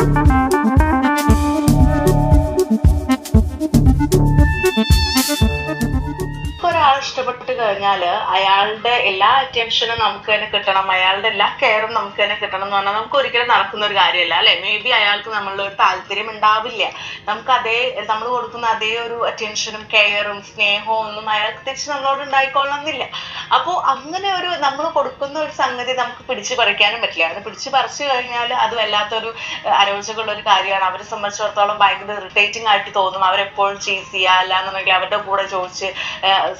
Música കഴിഞ്ഞാൽ അയാളുടെ എല്ലാ അറ്റൻഷനും നമുക്ക് തന്നെ കിട്ടണം. അയാളുടെ എല്ലാ കെയറും നമുക്ക് തന്നെ കിട്ടണം എന്ന് പറഞ്ഞാൽ നമുക്ക് ഒരിക്കലും നടക്കുന്ന ഒരു കാര്യമല്ല അല്ലെ? മേ ബി അയാൾക്ക് നമ്മളുടെ ഒരു താല്പര്യം ഉണ്ടാവില്ല. നമുക്ക് അതേ നമ്മൾ കൊടുക്കുന്ന അതേ ഒരു അറ്റൻഷനും കെയറും സ്നേഹവും ഒന്നും അയാൾക്ക് തിരിച്ച് നമ്മളോട് ഉണ്ടായിക്കൊള്ളണമെന്നില്ല. അപ്പോൾ അങ്ങനെ ഒരു നമ്മൾ കൊടുക്കുന്ന ഒരു സംഗതി നമുക്ക് പിടിച്ചു പറിക്കാനും പറ്റില്ല. അങ്ങനെ പിടിച്ചു പറിച്ചു കഴിഞ്ഞാൽ അത് വല്ലാത്തൊരു അരോചകമുള്ള ഒരു കാര്യമാണ്. അവരെ സംബന്ധിച്ചിടത്തോളം ഭയങ്കര ഇറിറ്റേറ്റിംഗ് ആയിട്ട് തോന്നും. അവരെപ്പോഴും ചീസ് ചെയ്യുക അല്ലാന്നുണ്ടെങ്കിൽ അവരുടെ കൂടെ ചോദിച്ച്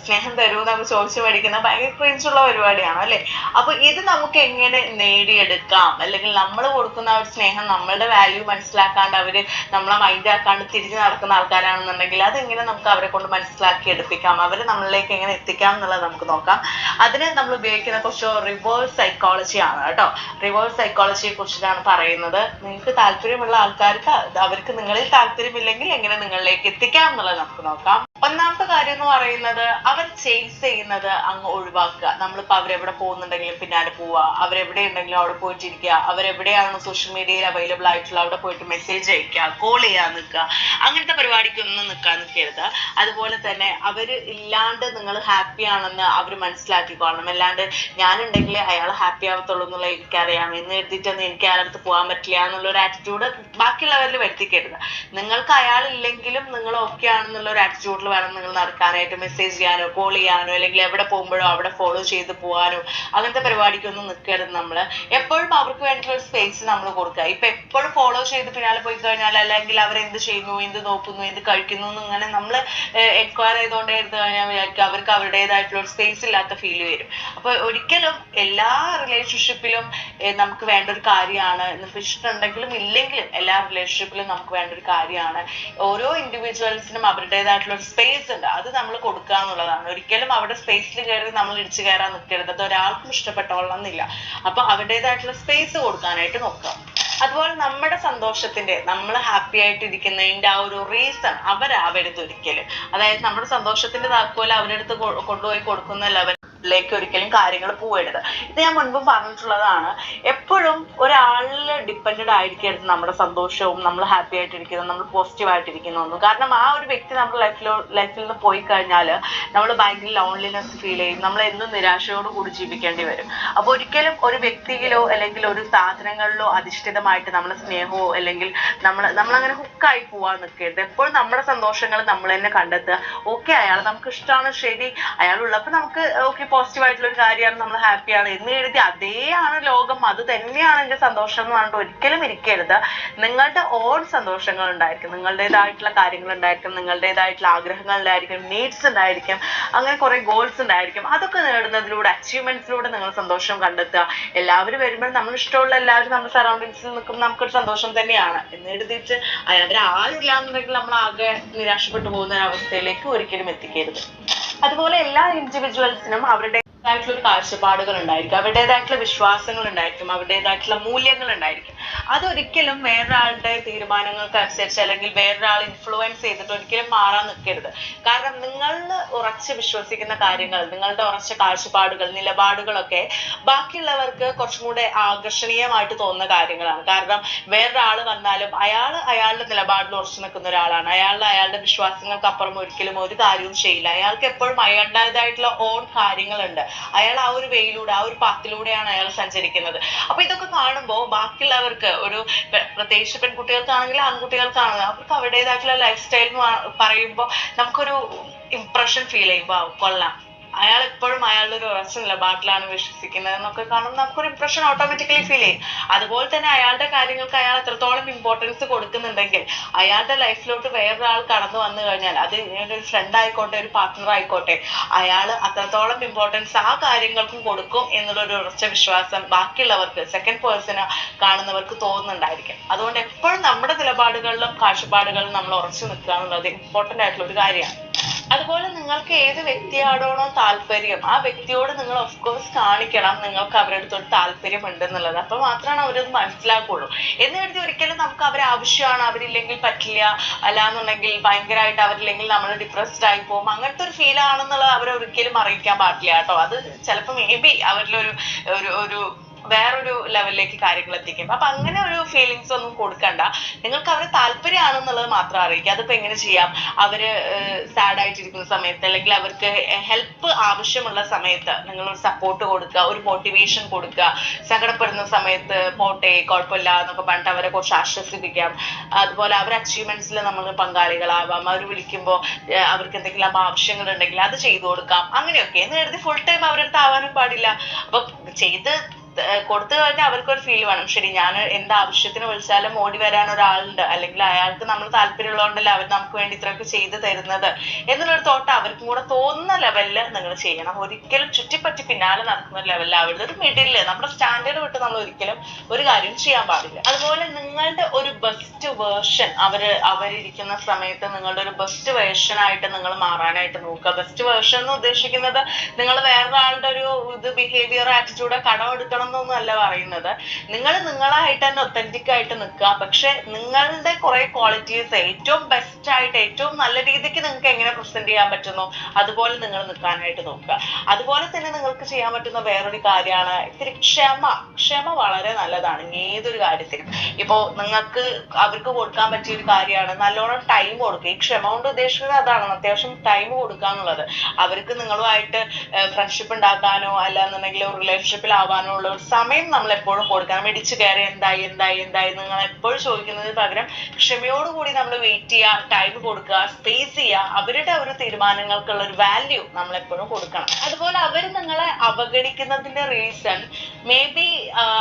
സ്നേഹം തരൂ എന്നൊക്കെ ചോദിച്ച് പഠിക്കുന്ന ഭയങ്കര ക്രിഞ്ചുള്ള പരിപാടിയാണ് അല്ലെ? അപ്പൊ ഇത് നമുക്ക് എങ്ങനെ നേടിയെടുക്കാം? അല്ലെങ്കിൽ നമ്മൾ കൊടുക്കുന്ന ഒരു സ്നേഹം നമ്മളുടെ വാല്യൂ മനസ്സിലാക്കാണ്ട് അവർ നമ്മളെ മൈൻഡ് ആക്കാണ്ട് തിരിഞ്ഞു നടക്കുന്ന ആൾക്കാരാണെന്നുണ്ടെങ്കിൽ അതെങ്ങനെ നമുക്ക് അവരെ കൊണ്ട് മനസ്സിലാക്കി എടുപ്പിക്കാം? അവരെ നമ്മളിലേക്ക് എങ്ങനെ എത്തിക്കാം എന്നുള്ളത് നമുക്ക് നോക്കാം. അതിന് നമ്മൾ ഉപയോഗിക്കുന്ന കുറച്ച് റിവേഴ്സ് സൈക്കോളജി ആണ് കേട്ടോ. റിവേഴ്സ് സൈക്കോളജിയെ കുറിച്ചിട്ടാണ് പറയുന്നത്. നിങ്ങൾക്ക് താല്പര്യമുള്ള ആൾക്കാർക്ക് അവർക്ക് നിങ്ങളിൽ താല്പര്യമില്ലെങ്കിൽ എങ്ങനെ നിങ്ങളിലേക്ക് എത്തിക്കാം എന്നുള്ളത് നമുക്ക് നോക്കാം. ഒന്നാമത്തെ കാര്യം എന്ന് പറയുന്നത് അവർ ചേസ് ചെയ്യുന്നത് അങ്ങ് ഒഴിവാക്കുക. നമ്മളിപ്പോ അവരെവിടെ പോകുന്നുണ്ടെങ്കിലും പിന്നാലെ പോവുക അവരെവിടെ ഉണ്ടെങ്കിലും അവിടെ പോയിട്ടിരിക്കുക. അവരെവിടെയാണ് സോഷ്യൽ മീഡിയയിൽ അവൈലബിൾ ആയിട്ടുള്ള അവിടെ പോയിട്ട് മെസ്സേജ് അയക്കുക കോൾ ചെയ്യാൻ നിൽക്കുക. അങ്ങനത്തെ പരിപാടിക്കൊന്നും നിൽക്കാൻ നിൽക്കരുത്. അതുപോലെ തന്നെ അവർ ഇല്ലാണ്ട് നിങ്ങൾ ഹാപ്പി ആണെന്ന് അവർ മനസ്സിലാക്കിക്കോളണം അല്ലാണ്ട് ഞാനുണ്ടെങ്കിൽ അയാൾ ഹാപ്പി ആവത്തുള്ളൂ എന്നുള്ള എനിക്കറിയാം. എന്ന് എഴുതിയിട്ടൊന്നും എനിക്ക് അയാളടുത്ത് പോകാൻ പറ്റില്ല എന്നുള്ള ഒരു ആറ്റിറ്റ്യൂഡ് ബാക്കിയുള്ളവരിൽ വരുത്തിക്കരുത്. നിങ്ങൾക്ക് അയാൾ ഇല്ലെങ്കിലും നിങ്ങൾ ഓക്കെ ആണെന്നുള്ള ഒരു ആറ്റിറ്റ്യൂഡിൽ വേണം നിങ്ങൾ നടക്കാനായിട്ട് മെസ്സേജ് ചെയ്യാനോ കോൾ ചെയ്യാനോ അല്ലെങ്കിൽ എവിടെ പോകുമ്പോഴോ അവിടെ ഫോളോ ചെയ്ത് പോകാനോ അങ്ങനത്തെ പരിപാടിക്കൊന്നും നിൽക്കരുത് നമ്മൾ എപ്പോഴും അവർക്ക് വേണ്ടിയിട്ടുള്ള സ്പേസ് നമ്മൾ കൊടുക്കുക. ഇപ്പൊ എപ്പോഴും ഫോളോ ചെയ്ത് പിന്നാലെ പോയി കഴിഞ്ഞാൽ അല്ലെങ്കിൽ അവർ എന്ത് ചെയ്യുന്നു എന്ത് നോക്കുന്നു എന്ത് കഴിക്കുന്നു ഇങ്ങനെ നമ്മൾ എൻക്വയർ ചെയ്തുകൊണ്ടേ എടുത്തു കഴിഞ്ഞാൽ വിചാരിക്കും അവർക്ക് അവരുടേതായിട്ടുള്ള സ്പേസ് ഇല്ലാത്ത ഫീൽ വരും. അപ്പൊ ഒരിക്കലും എല്ലാ റിലേഷൻഷിപ്പിലും നമുക്ക് വേണ്ട ഒരു കാര്യമാണ് ഇഷ്ടമുണ്ടെങ്കിലും ഇല്ലെങ്കിലും എല്ലാ റിലേഷൻഷിപ്പിലും നമുക്ക് വേണ്ട ഒരു കാര്യമാണ്. ഓരോ ഇൻഡിവിജ്വൽസിനും അവരുടേതായിട്ടുള്ള ഒരു സ്പേസ് ഉണ്ട്. അത് നമ്മൾ കൊടുക്കുക എന്നുള്ളതാണ്. ഒരിക്കലും അവിടെ സ്പേസിൽ കയറി നമ്മൾ ഇടിച്ചു കയറാൻ നിൽക്കരുത് അത് ഒരാൾക്കും ഇഷ്ടപ്പെട്ടോളണം എന്നില്ല അപ്പൊ അവരുടേതായിട്ടുള്ള സ്പേസ് കൊടുക്കാനായിട്ട് നോക്കുക അതുപോലെ നമ്മുടെ സന്തോഷത്തിന്റെ നമ്മൾ ഹാപ്പി ആയിട്ട് ഇരിക്കുന്നതിന്റെ ആ ഒരു റീസൺ അവരാവരുത് ഒരിക്കലും. അതായത് നമ്മുടെ സന്തോഷത്തിന്റെ താക്കോൽ അവരെടുത്ത് അടുത്ത് കൊണ്ടുപോയി കൊടുക്കുന്ന ലെവലിലേക്ക് ഒരിക്കലും കാര്യങ്ങൾ പോകരുത് ഇത് ഞാൻ മുൻപ് പറഞ്ഞിട്ടുള്ളതാണ്. എപ്പോഴും ഒരാളിൽ ഡിപ്പെൻഡ് ആയിരിക്കരുത്. നമ്മുടെ സന്തോഷവും നമ്മൾ ഹാപ്പി ആയിട്ടിരിക്കുന്നത് നമ്മൾ പോസിറ്റീവ് ആയിട്ടിരിക്കുന്നതൊന്നും കാരണം ആ ഒരു വ്യക്തി നമ്മുടെ ലൈഫിലോ ലൈഫിൽ നിന്ന് പോയി കഴിഞ്ഞാൽ നമ്മൾ ഭയങ്കര ലോൺലിനെസ് ഫീൽ ചെയ്യും. നമ്മൾ എന്നും നിരാശയോട് കൂടി ജീവിക്കേണ്ടി വരും. അപ്പോൾ ഒരിക്കലും ഒരു വ്യക്തിയിലോ അല്ലെങ്കിൽ ഒരു സാധനങ്ങളിലോ അധിഷ്ഠിതമായിട്ട് നമ്മുടെ സ്നേഹമോ അല്ലെങ്കിൽ നമ്മൾ നമ്മളങ്ങനെ ഹുക്കായി പോവാൻ നിൽക്കരുത്. എപ്പോഴും നമ്മുടെ സന്തോഷങ്ങൾ നമ്മൾ തന്നെ കണ്ടെത്തുക. ഓക്കെ അയാൾ നമുക്ക് ഇഷ്ടമാണ് ശരി. അയാൾ ഉള്ളപ്പോൾ നമുക്ക് ഓക്കെ പോസിറ്റീവ് ആയിട്ടുള്ള ഒരു കാര്യമാണ് നമ്മൾ ഹാപ്പിയാണ് എന്ന് എഴുതി അതേ ആണ് ലോകം. അത് തന്നെയാണ് എന്റെ സന്തോഷം എന്ന് പറഞ്ഞിട്ട് ഒരിക്കലും ഇരിക്കരുത്. നിങ്ങളുടെ ഓൺ സന്തോഷങ്ങൾ ഉണ്ടായിരിക്കും നിങ്ങളുടേതായിട്ടുള്ള കാര്യങ്ങൾ ഉണ്ടായിരിക്കും നിങ്ങളുടേതായിട്ടുള്ള ആഗ്രഹങ്ങൾ ഉണ്ടായിരിക്കും നീഡ്സ് ഉണ്ടായിരിക്കും. അങ്ങനെ കുറെ ഗോൾസ് ഉണ്ടായിരിക്കും. അതൊക്കെ നേടുന്നതിലൂടെ അച്ചീവ്മെന്റ്സിലൂടെ നിങ്ങൾ സന്തോഷം കണ്ടെത്തുക. എല്ലാവരും വരുമ്പോൾ നമ്മൾ ഇഷ്ടമുള്ള എല്ലാവരും നമ്മുടെ സറൗണ്ടിങ്സിൽ നിൽക്കുമ്പോൾ നമുക്കൊരു സന്തോഷം തന്നെയാണ്. എന്ന് എഴുതിയിട്ട് അവർ ആരില്ല എന്നുണ്ടെങ്കിൽ നമ്മൾ ആകെ നിരാശപ്പെട്ടു പോകുന്ന അവസ്ഥയിലേക്ക് ഒരിക്കലും എത്തിക്കരുത്. അതുപോലെ എല്ലാ ഇൻഡിവിജ്വൽസിനും അവരുടെ ആയിട്ടുള്ള ഒരു കാഴ്ചപ്പാടുകൾ ഉണ്ടായിരിക്കും. അവരുടേതായിട്ടുള്ള വിശ്വാസങ്ങൾ ഉണ്ടായിരിക്കും. അവരുടേതായിട്ടുള്ള മൂല്യങ്ങൾ ഉണ്ടായിരിക്കും. അതൊരിക്കലും വേറൊരാളുടെ തീരുമാനങ്ങൾക്ക് അനുസരിച്ച് അല്ലെങ്കിൽ വേറൊരാൾ ഇൻഫ്ലുവൻസ് ചെയ്തിട്ട് ഒരിക്കലും മാറാൻ നിൽക്കരുത്. കാരണം നിങ്ങൾ ഉറച്ച് വിശ്വസിക്കുന്ന കാര്യങ്ങൾ നിങ്ങളുടെ ഉറച്ച കാഴ്ചപ്പാടുകൾ നിലപാടുകളൊക്കെ ബാക്കിയുള്ളവർക്ക് കുറച്ചും കൂടെ ആകർഷണീയമായിട്ട് തോന്നുന്ന കാര്യങ്ങളാണ്. കാരണം വേറൊരാൾ വന്നാലും അയാൾ അയാളുടെ നിലപാടിൽ ഉറച്ചു നിൽക്കുന്ന ഒരാളാണ്. അയാൾ അയാളുടെ വിശ്വാസങ്ങൾക്ക് അപ്പുറം ഒരിക്കലും ഒരു കാര്യവും ചെയ്യില്ല. അയാൾക്ക് എപ്പോഴും അയാളുടേതായിട്ടുള്ള ഓൺ കാര്യങ്ങളുണ്ട്. അയാൾ ആ ഒരു വേയിലൂടെ ആ ഒരു പാത്തിലൂടെയാണ് അയാൾ സഞ്ചരിക്കുന്നത്. അപ്പൊ ഇതൊക്കെ കാണുമ്പോൾ ബാക്കിയുള്ളവർക്ക് ഒരു പെ- പ്രത്യേകിച്ച് പെൺകുട്ടികൾക്കാണെങ്കിൽ ആൺകുട്ടികൾക്കാണെങ്കിൽ അവർക്ക് അവരുടേതായിട്ടുള്ള ലൈഫ് സ്റ്റൈൽ പറയുമ്പോൾ നമുക്കൊരു ഇംപ്രഷൻ ഫീൽ ചെയ്യും "വൗ, കൊള്ളാം. അയാൾ എപ്പോഴും അയാളുടെ ഒരു ഉറച്ച നിലപാടിലാണ് വിശ്വസിക്കുന്നത് എന്നൊക്കെ കാണുമ്പോൾ നമുക്കൊരു ഇംപ്രഷൻ ഓട്ടോമാറ്റിക്കലി ഫീൽ ചെയ്യും. അതുപോലെ തന്നെ അയാളുടെ കാര്യങ്ങൾക്ക് അയാൾ എത്രത്തോളം ഇമ്പോർട്ടൻസ് കൊടുക്കുന്നുണ്ടെങ്കിൽ അയാളുടെ ലൈഫിലോട്ട് വേറൊരാൾ കടന്നു വന്നു കഴിഞ്ഞാൽ അത് ഒരു ഫ്രണ്ട് ആയിക്കോട്ടെ ഒരു പാർട്ട്ണർ ആയിക്കോട്ടെ അയാൾ അത്രത്തോളം ഇമ്പോർട്ടൻസ് ആ കാര്യങ്ങൾക്കും കൊടുക്കും എന്നുള്ള ഒരു ഉറച്ച വിശ്വാസം ബാക്കിയുള്ളവർക്ക് സെക്കൻഡ് പേഴ്സണ് കാണുന്നവർക്ക് തോന്നുന്നുണ്ടായിരിക്കും. അതുകൊണ്ട് എപ്പോഴും നമ്മുടെ നിലപാടുകളിലും കാഴ്ചപ്പാടുകളിലും നമ്മൾ ഉറച്ചു നിൽക്കുക എന്നുള്ളത് ഇമ്പോർട്ടന്റ് ആയിട്ടുള്ള ഒരു കാര്യമാണ്. അതുപോലെ നിങ്ങൾക്ക് ഏത് വ്യക്തിയോടാണോ താല്പര്യം ആ വ്യക്തിയോട് നിങ്ങൾ ഓഫ് കോഴ്സ് കാണിക്കണം നിങ്ങൾക്ക് അവരുടെ അടുത്തോട് താല്പര്യം ഉണ്ടെന്നുള്ളത് അപ്പൊ മാത്രമാണ് അവരത് മനസ്സിലാക്കുള്ളൂ. എന്ന് കരുതി ഒരിക്കലും നമുക്ക് അവരെ ആവശ്യമാണ് അവരില്ലെങ്കിൽ പറ്റില്ല അല്ലാന്നുണ്ടെങ്കിൽ ഭയങ്കരമായിട്ട് അവരില്ലെങ്കിൽ നമ്മൾ ഡിപ്രസ്ഡ് ആയി പോകും. അങ്ങനത്തെ ഒരു ഫീൽ ആണെന്നുള്ളത് അവരെ ഒരിക്കലും അറിയിക്കാൻ പാടില്ല കേട്ടോ. അത് ചിലപ്പോൾ മേ ബി അവരിലൊരു ഒരു ഒരു വേറൊരു ലെവലിലേക്ക് കാര്യങ്ങൾ എത്തിക്കും. അപ്പൊ അങ്ങനെ ഒരു ഫീലിങ്സ് ഒന്നും കൊടുക്കണ്ട. നിങ്ങൾക്ക് അവരെ താല്പര്യമാണെന്നുള്ളത് മാത്രം അറിയിക്കുക. അതിപ്പോ എങ്ങനെ ചെയ്യാം? അവർ സാഡ് ആയിട്ടിരിക്കുന്ന സമയത്ത് അല്ലെങ്കിൽ അവർക്ക് ഹെൽപ്പ് ആവശ്യമുള്ള സമയത്ത് നിങ്ങൾ ഒരു സപ്പോർട്ട് കൊടുക്കുക ഒരു മോട്ടിവേഷൻ കൊടുക്കുക. സങ്കടപ്പെടുന്ന സമയത്ത് പോട്ടെ കുഴപ്പമില്ല എന്നൊക്കെ പറഞ്ഞിട്ട് അവരെ കുറച്ച് ആശ്വസിപ്പിക്കാം. അതുപോലെ അവരുടെ അച്ചീവ്മെന്റ്സിൽ നമ്മൾ പങ്കാളികളാവാം. അവർ വിളിക്കുമ്പോൾ അവർക്ക് എന്തെങ്കിലും ആവശ്യങ്ങൾ ഉണ്ടെങ്കിൽ അത് ചെയ്തു കൊടുക്കാം. അങ്ങനെയൊക്കെ. എന്ന് കരുതി ഫുൾ ടൈം അവരുടെ അടുത്ത് ആവാനും പാടില്ല. അപ്പൊ ചെയ്ത് കൊടുത്തു കഴിഞ്ഞാൽ അവർക്കൊരു ഫീൽ വേണം. ശരി ഞാൻ എന്ത് ആവശ്യത്തിന് വിളിച്ചാലും ഓടി വരാൻ ഒരാളുണ്ട്. അല്ലെങ്കിൽ അയാൾക്ക് നമ്മൾ താല്പര്യമുള്ളതുകൊണ്ടല്ലേ അവർ നമുക്ക് വേണ്ടി ഇത്രയൊക്കെ ചെയ്തു തരുന്നത് എന്നുള്ളൊരു തോട്ട് അവർക്കും കൂടെ തോന്നുന്ന ലെവലിൽ നിങ്ങൾ ചെയ്യണം. ഒരിക്കലും ചുറ്റിപ്പറ്റി പിന്നാലെ നടക്കുന്ന ലെവലിൽ ആവരുത്. ഒരു മിഡിൽ നമ്മുടെ സ്റ്റാൻഡേർഡ് വിട്ട് നമ്മൾ ഒരിക്കലും ഒരു കാര്യം ചെയ്യാൻ പാടില്ല. അതുപോലെ നിങ്ങളുടെ ഒരു ബെസ്റ്റ് വേർഷൻ അവർ അവരിരിക്കുന്ന സമയത്ത് നിങ്ങളുടെ ഒരു ബെസ്റ്റ് വേർഷൻ ആയിട്ട് നിങ്ങൾ മാറാനായിട്ട് നോക്കുക. ബെസ്റ്റ് വേർഷൻ എന്ന് ഉദ്ദേശിക്കുന്നത് നിങ്ങൾ വേറൊരാളുടെ ഒരു ഇത് ബിഹേവിയർ ആറ്റിറ്റ്യൂഡ് കടം എടുക്കണം എന്നൊന്നും അല്ല പറയുന്നത്. നിങ്ങൾ നിങ്ങളായിട്ട് തന്നെ ഒത്തന്റിക് ആയിട്ട് നിൽക്കുക. പക്ഷെ നിങ്ങളുടെ കുറെ ക്വാളിറ്റീസ് ഏറ്റവും ബെസ്റ്റ് ആയിട്ട് ഏറ്റവും നല്ല രീതിക്ക് നിങ്ങൾക്ക് എങ്ങനെ പ്രസന്റ് ചെയ്യാൻ പറ്റുന്നു അതുപോലെ നിങ്ങൾ നിൽക്കാനായിട്ട് നോക്കുക. അതുപോലെ തന്നെ നിങ്ങൾക്ക് ചെയ്യാൻ പറ്റുന്ന വേറൊരു കാര്യമാണ് ഇത്തിരി ക്ഷമ. ക്ഷമ വളരെ നല്ലതാണ് ഏതൊരു കാര്യത്തിനും. ഇപ്പോ നിങ്ങൾക്ക് അവർക്ക് കൊടുക്കാൻ പറ്റിയ ഒരു കാര്യമാണ് നല്ലോണം ടൈം കൊടുക്കുക. ഈ ക്ഷമ കൊണ്ട് ഉദ്ദേശിക്കുന്നത് അതാണ് അത്യാവശ്യം ടൈം കൊടുക്കുക എന്നുള്ളത്. അവർക്ക് നിങ്ങളുമായിട്ട് ഫ്രണ്ട്ഷിപ്പ് ഉണ്ടാക്കാനോ അല്ലാന്നുണ്ടെങ്കിൽ റിലേഷൻഷിപ്പിൽ ആവാനോ ഉള്ള സമയം നമ്മൾ എപ്പോഴും കൊടുക്കണം ഇടിച്ചു കയറി എന്തായി എന്തായി എന്തായി നിങ്ങൾ എപ്പോഴും ചോദിക്കുന്നതിന് പകരം ക്ഷമയോടുകൂടി നമ്മൾ വെയിറ്റ് ചെയ്യുക ടൈം കൊടുക്കുക സ്പേസ് ചെയ്യുക. അവരുടെ ഒരു തീരുമാനങ്ങൾക്കുള്ള ഒരു വാല്യൂ നമ്മൾ എപ്പോഴും കൊടുക്കണം. അതുപോലെ അവർ നിങ്ങളെ അവഗണിക്കുന്നതിന്റെ റീസൺ മേ ബി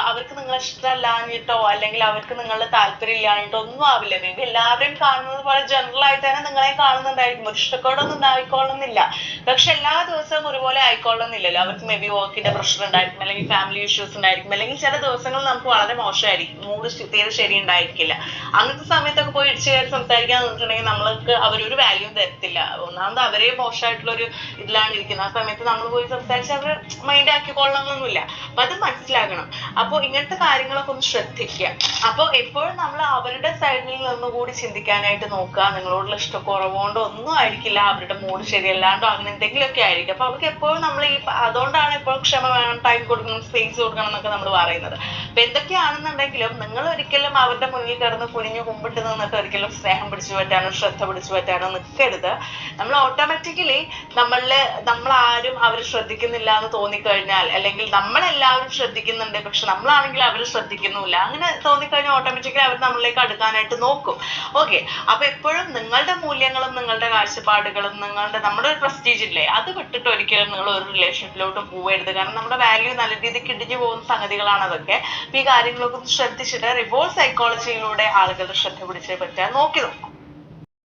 അവർക്ക് നിങ്ങളെ ഇഷ്ടമല്ലാഞ്ഞിട്ടോ അല്ലെങ്കിൽ അവർക്ക് നിങ്ങളുടെ താല്പര്യം ഇല്ലാഞ്ഞിട്ടോ ഒന്നും ആവില്ല. മേ ബി എല്ലാവരെയും കാണുന്നത് പോലെ ജനറൽ ആയിട്ട് തന്നെ നിങ്ങളെ കാണുന്നുണ്ടായിരിക്കും. ഒരു ഇഷ്ടക്കേടൊന്നും ഉണ്ടായിക്കൊള്ളുന്നില്ല. പക്ഷെ എല്ലാ ദിവസവും ഒരുപോലെ ആയിക്കൊള്ളുന്നില്ലല്ലോ. അവർക്ക് മേ ബി വർക്കിന്റെ പ്രശ്നം ഉണ്ടായിരിക്കും അല്ലെങ്കിൽ ഫാമിലി ഇഷ്യൂസ് ഉണ്ടായിരിക്കും അല്ലെങ്കിൽ ചില ദിവസങ്ങളിൽ നമുക്ക് വളരെ മോശമായിരിക്കും. മൂഡ് തീരെ ശരി ഉണ്ടായിരിക്കില്ല അങ്ങനത്തെ സമയത്തൊക്കെ പോയി ഇടിച്ചു കയറി സംസാരിക്കാൻ നിന്നിട്ടുണ്ടെങ്കിൽ നമ്മൾക്ക് അവരൊരു വാല്യൂ തരത്തില്ല. ഒന്നാമത് അവരെ മോശമായിട്ടുള്ള ഒരു ഇതിലാണ് ഇരിക്കുന്നത്. ആ സമയത്ത് നമ്മൾ പോയി സംസാരിച്ച് അവർ മൈൻഡ് ആക്കിക്കൊള്ളണമെന്നൊന്നുമില്ല അപ്പൊ അത് മനസ്സിലാക്കണം. അപ്പൊ ഇങ്ങനത്തെ കാര്യങ്ങളൊക്കെ ഒന്ന് ശ്രദ്ധിക്കുക. അപ്പൊ എപ്പോഴും നമ്മൾ അവരുടെ സൈഡിൽ നിന്ന് നിന്നുകൂടി ചിന്തിക്കാനായിട്ട് നോക്കുക. നിങ്ങളോടുള്ള ഇഷ്ടക്കുറവുകൊണ്ടോ ഒന്നും ആയിരിക്കില്ല. അവരുടെ മൂഡ് ശരിയല്ലാണ്ടോ അങ്ങനെ എന്തെങ്കിലുമൊക്കെ ആയിരിക്കും. അപ്പൊ അവർക്ക് എപ്പോഴും നമ്മൾ ഈ അതുകൊണ്ടാണ് എപ്പോഴും ക്ഷമ വേണം ടൈം കൊടുക്കണം സ്പേസ് കൊടുക്കണം എന്നൊക്കെ നമ്മൾ പറയുന്നത്. അപ്പൊ എന്തൊക്കെയാണെന്നുണ്ടെങ്കിലും നിങ്ങൾ ഒരിക്കലും അവരുടെ മുന്നിൽ കിടന്ന് കുനിഞ്ഞു കുമ്പിട്ട് നിന്നിട്ട് ഒരിക്കലും സ്നേഹം പിടിച്ചു പറ്റാനോ ശ്രദ്ധ പിടിച്ചു പറ്റാനോ നിൽക്കരുത് നമ്മൾ ഓട്ടോമാറ്റിക്കലി നമ്മളിൽ നമ്മൾ ആരും അവർ ശ്രദ്ധിക്കുന്നില്ല എന്ന് തോന്നിക്കഴിഞ്ഞാൽ അല്ലെങ്കിൽ നമ്മളെല്ലാവരും ശ്രദ്ധിക്കുന്നുണ്ട് പക്ഷെ നമ്മളാണെങ്കിൽ അവർ ശ്രദ്ധിക്കുന്നില്ല അങ്ങനെ തോന്നിക്കഴിഞ്ഞാൽ ഓട്ടോമാറ്റിക്കലി അവർ നമ്മളിലേക്ക് അടുക്കാനായിട്ട് നോക്കും. ഓക്കെ അപ്പൊ എപ്പോഴും നിങ്ങളുടെ മൂല്യങ്ങളും നിങ്ങളുടെ കാഴ്ചപ്പാടുകളും നിങ്ങളുടെ നമ്മുടെ ഒരു പ്രസ്റ്റീജ് ഇല്ലേ അത് വിട്ടിട്ട് ഒരിക്കലും നിങ്ങൾ ഒരു റിലേഷൻഷിപ്പിലോട്ട് പോവരുത്. കാരണം നമ്മുടെ വാല്യൂ നല്ല രീതിക്ക് ഇടിഞ്ഞു പോകുന്ന സംഗതികളാണ് അതൊക്കെ. ഈ കാര്യങ്ങളൊക്കെ ശ്രദ്ധിച്ചിട്ട് റിവേഴ്സ് സൈക്കോളജിയിലൂടെ ആളുകളുടെ ശ്രദ്ധ പിടിച്ചേ പറ്റാൻ നോക്കി നോക്കും.